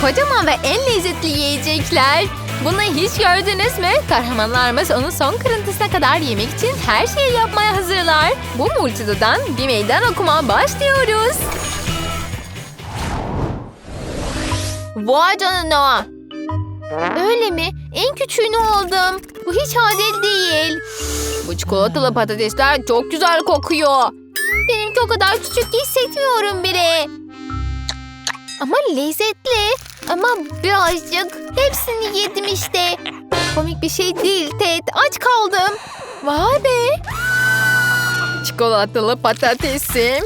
Kocaman ve en lezzetli yiyecekler. Bunu hiç gördünüz mü? Kahramanlarımız onu son kırıntısına kadar yemek için her şeyi yapmaya hazırlar. Bu multidodan bir meydan okuma başlıyoruz. Vay canına. Öyle mi? En küçüğünü oldum. Bu hiç adil değil. Bu çikolatalı patatesler çok güzel kokuyor. Benimki o kadar küçük hissetmiyorum bile. Ama lezzetli. Ama birazcık hepsini yedim işte. Komik bir şey değil Ted. Aç kaldım. Vay be. Çikolatalı patatesim.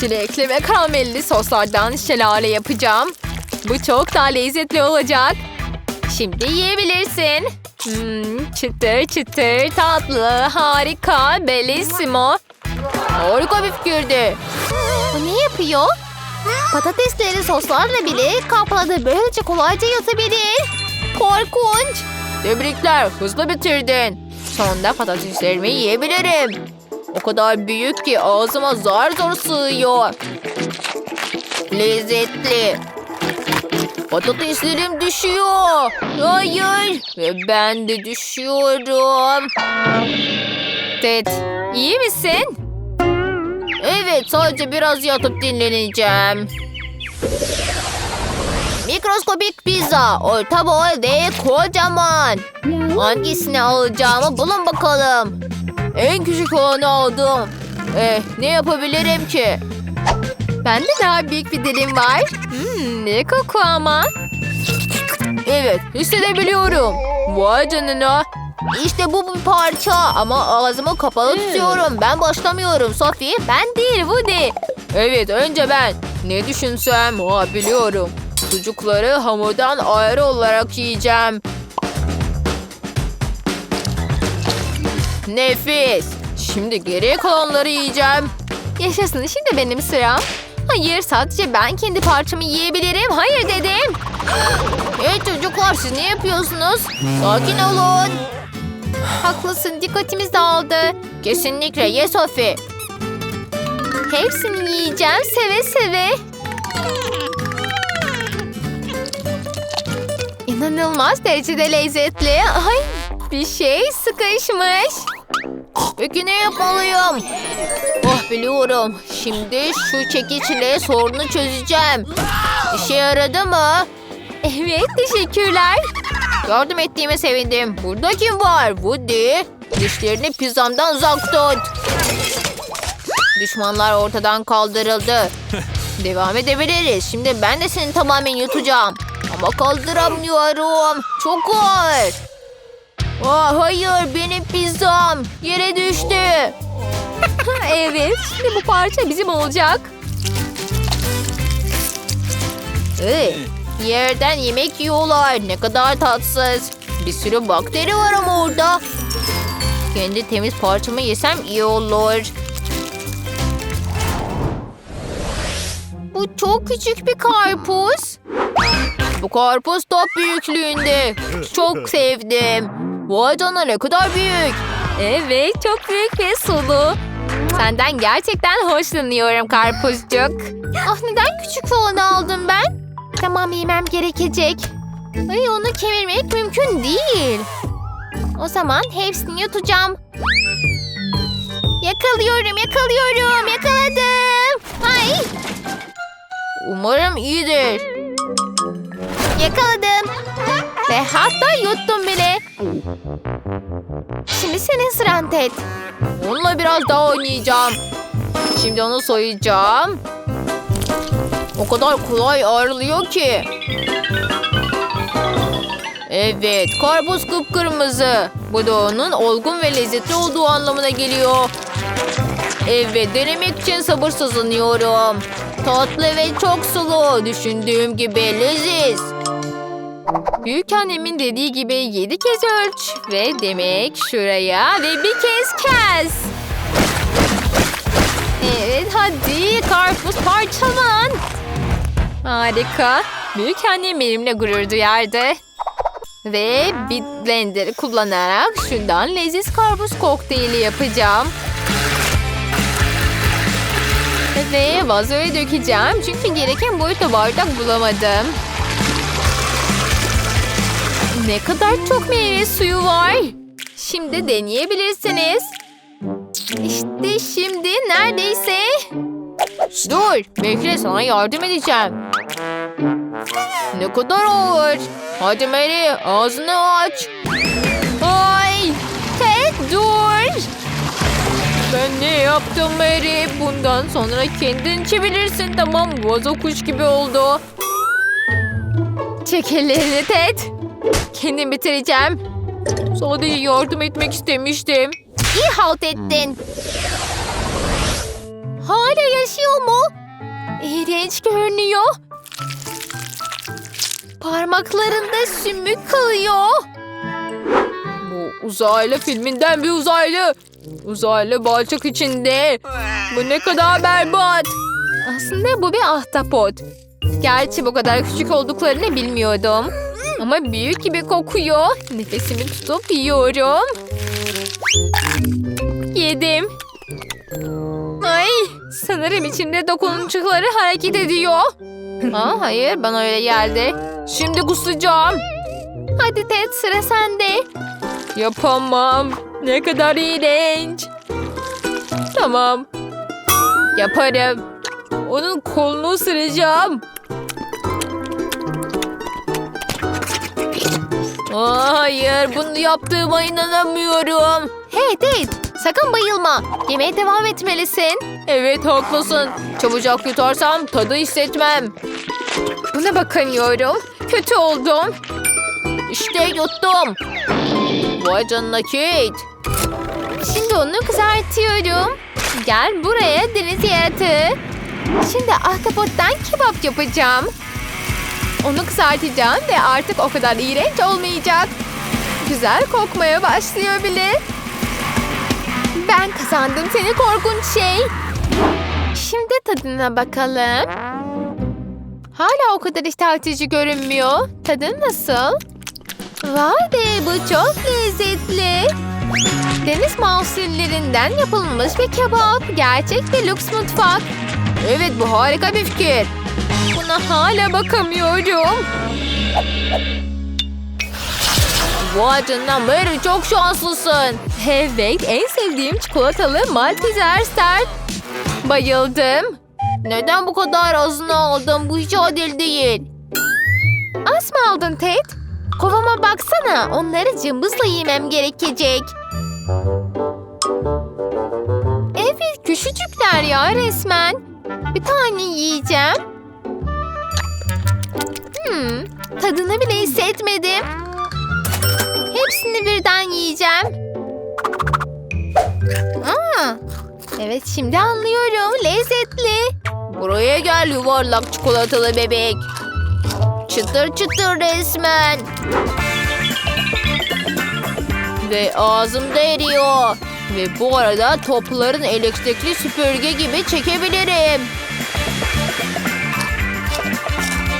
Çilekli ve karamelli soslardan şelale yapacağım. Bu çok daha lezzetli olacak. Şimdi yiyebilirsin. Hmm, çıtır çıtır tatlı harika bellissimo. Harika bir fikirdi. Bu ne yapıyor? Patatesleri soslarla bile kapladı. Böylece kolayca yutabilir. Korkunç. Tebrikler hızlı bitirdin. Sonunda patateslerimi yiyebilirim. O kadar büyük ki ağzıma zar zor sığıyor. Lezzetli. Patateslerim düşüyor. Hayır. Ve ben de düşüyorum. Ted, iyi misin? Evet, sadece biraz yatıp dinleneceğim. Mikroskopik pizza, orta boy ve kocaman. Hangisini alacağımı bulun bakalım. En küçük olanı aldım. Eh, ne yapabilirim ki? Bende daha büyük bir dilim var. Hmm, ne koku ama. Evet, hissedebiliyorum. Vay canına. İşte bu bir parça ama ağzımı kapalı tutuyorum. Ben başlamıyorum Sophie. Ben değil Woody. Evet önce ben. Ne düşünsem ha biliyorum. Sucukları hamurdan ayrı olarak yiyeceğim. Nefis. Şimdi geriye kalanları yiyeceğim. Yaşasın şimdi benim sıram. Hayır sadece ben kendi parçamı yiyebilirim. Hayır dedim. Hey çocuklar siz ne yapıyorsunuz? Sakin olun. Haklısın dikkatimiz dağıldı. Kesinlikle ye Sophie. Hepsini yiyeceğim seve seve. İnanılmaz derecede lezzetli. Ay bir şey sıkışmış. Peki ne yapmalıyım? Oh biliyorum. Şimdi şu çekiçle sorunu çözeceğim. İşe yaradı mı? Evet teşekkürler. Yardım ettiğime sevindim. Burada kim var? Woody. Dişlerini pizzamdan uzak tut. Düşmanlar ortadan kaldırıldı. Devam edebiliriz. Şimdi ben de seni tamamen yutacağım. Ama kaldıramıyorum. Çok ağır. Aa, hayır benim pizzam. Yere düştü. evet şimdi bu parça bizim olacak. Ee, yerden yemek yiyorlar. Ne kadar tatsız. Bir sürü bakteri var ama orada. Kendi temiz parçamı yesem iyi olur. Bu çok küçük bir karpuz. Bu karpuz top büyüklüğünde. Çok sevdim. Vay canına ne kadar büyük. Evet çok büyük ve sulu. Senden gerçekten hoşlanıyorum karpuzcuk. Ah neden küçük falan aldım ben? Tamam yemem gerekecek. Ay onu kemirmek mümkün değil. O zaman hepsini yutacağım. Yakalıyorum yakalıyorum yakaladım. Ay. Umarım iyidir. Yakaladım. Ve hatta yuttum bile. Şimdi senin sıran Ted. Onunla biraz daha oynayacağım. Şimdi onu soyacağım. O kadar kolay ayrılıyor ki. Evet, karpuz kıpkırmızı. Bu da onun olgun ve lezzetli olduğu anlamına geliyor. Evet, denemek için sabırsızlanıyorum. Tatlı ve çok sulu. Düşündüğüm gibi leziz. Büyük annemin dediği gibi yedi kez ölç. Ve demek şuraya ve bir kez kes. Evet hadi karpuz parçalan. Harika. Büyük annem benimle gurur duyardı. Ve bir blender kullanarak şundan leziz karpuz kokteyli yapacağım. Ve vazoya dökeceğim çünkü gereken boyutta bardak bulamadım. Ne kadar çok meyve suyu var. Şimdi deneyebilirsiniz. İşte şimdi neredeyse. Dur, bekle sana yardım edeceğim. Ne kadar ağır. Hadi Mary, ağzını aç. Ay, Ted dur. Ben ne yaptım Mary? Bundan sonra kendin içebilirsin tamam? Vazo kuş gibi oldu. Çek ellerini Ted. Kendim bitireceğim. Sadece yardım etmek istemiştim. İyi halt ettin. Hala yaşıyor mu? İğrenç görünüyor. Parmaklarında sümük kalıyor. Bu uzaylı filminden bir uzaylı. Uzaylı balçık içinde. Bu ne kadar berbat. Aslında bu bir ahtapot. Gerçi bu kadar küçük olduklarını bilmiyordum. Ama büyük gibi kokuyor. Nefesimi tutup yiyorum. Yedim. Ay, sanırım içinde dokunucukları hareket ediyor. Aa, hayır, bana öyle geldi. Şimdi kusacağım. Hadi Ted, sıra sende. Yapamam. Ne kadar iğrenç. Tamam. Yaparım. Onun kolunu ısıracağım. Aa, hayır, bunu yaptığıma inanamıyorum. Hey Ted, sakın bayılma. Yemeğe devam etmelisin. Evet, haklısın. Çabucak yutarsam tadı hissetmem. Buna bakamıyorum. Kötü oldum. İşte yuttum. Vay canına Kate. Şimdi onu kızartıyorum. Gel buraya deniz yaratığı. Şimdi ahtapottan kebap yapacağım. Onu kızartacağım ve artık o kadar iğrenç olmayacak. Güzel kokmaya başlıyor bile. Ben kazandım seni korkunç şey. Şimdi tadına bakalım. Hala o kadar iştah açıcı görünmüyor. Tadı nasıl? Vay be bu çok lezzetli. Deniz mahsullerinden yapılmış bir kebap. Gerçek bir lüks mutfak. Evet bu harika bir fikir. Buna hala bakamıyorum. Vay canına Mary çok şanslısın. Evet en sevdiğim çikolatalı Malteser Start. Bayıldım. Neden bu kadar azını aldım? Bu hiç adil değil. Az mı aldın Ted? Kovama baksana. Onları cımbızla yemem gerekecek. Evet küçücükler ya resmen. Bir tane yiyeceğim. Hmm, tadını bile hissetmedim. Hepsini birden yiyeceğim. Aa, evet şimdi anlıyorum. Lezzetli. Buraya gel yuvarlak çikolatalı bebek. Çıtır çıtır resmen. Ve ağzımda eriyor. Ve bu arada topların elektrikli süpürge gibi çekebilirim.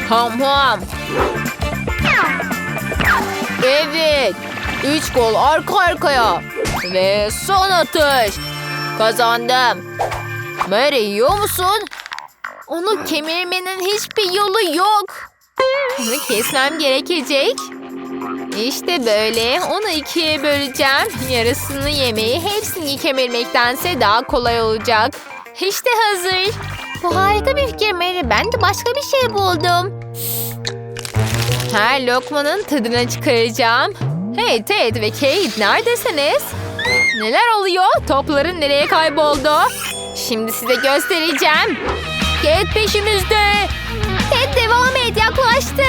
Ham ham. Evet. Üç gol arka arkaya. Ve son atış. Kazandım. Mary yiyor musun? Onu kemirmenin hiçbir yolu yok. Onu kesmem gerekecek. İşte böyle. Onu ikiye böleceğim. Yarısını yemeyi hepsini kemirmektense daha kolay olacak. İşte hazır. Bu harika bir fikir Mary. Ben de başka bir şey buldum. Her lokmanın tadını çıkaracağım. Hey Ted ve Kate neredesiniz? Neler oluyor? Topların nereye kayboldu? Şimdi size göstereceğim. Kate peşimizde. Ted devam et yaklaştı.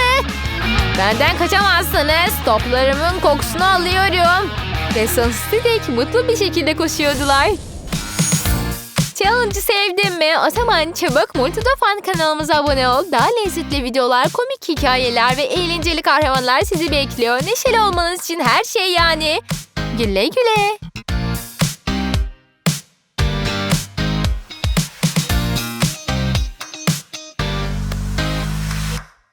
Benden kaçamazsınız. Toplarımın kokusunu alıyorum. Ve sonsuza dek mutlu bir şekilde koşuyordular. Challenge'ı sevdin mi? O zaman çabuk Multido Fan kanalımıza abone ol. Daha lezzetli videolar, komik hikayeler ve eğlenceli kahramanlar sizi bekliyor. Neşeli olmanız için her şey yani. Güle güle.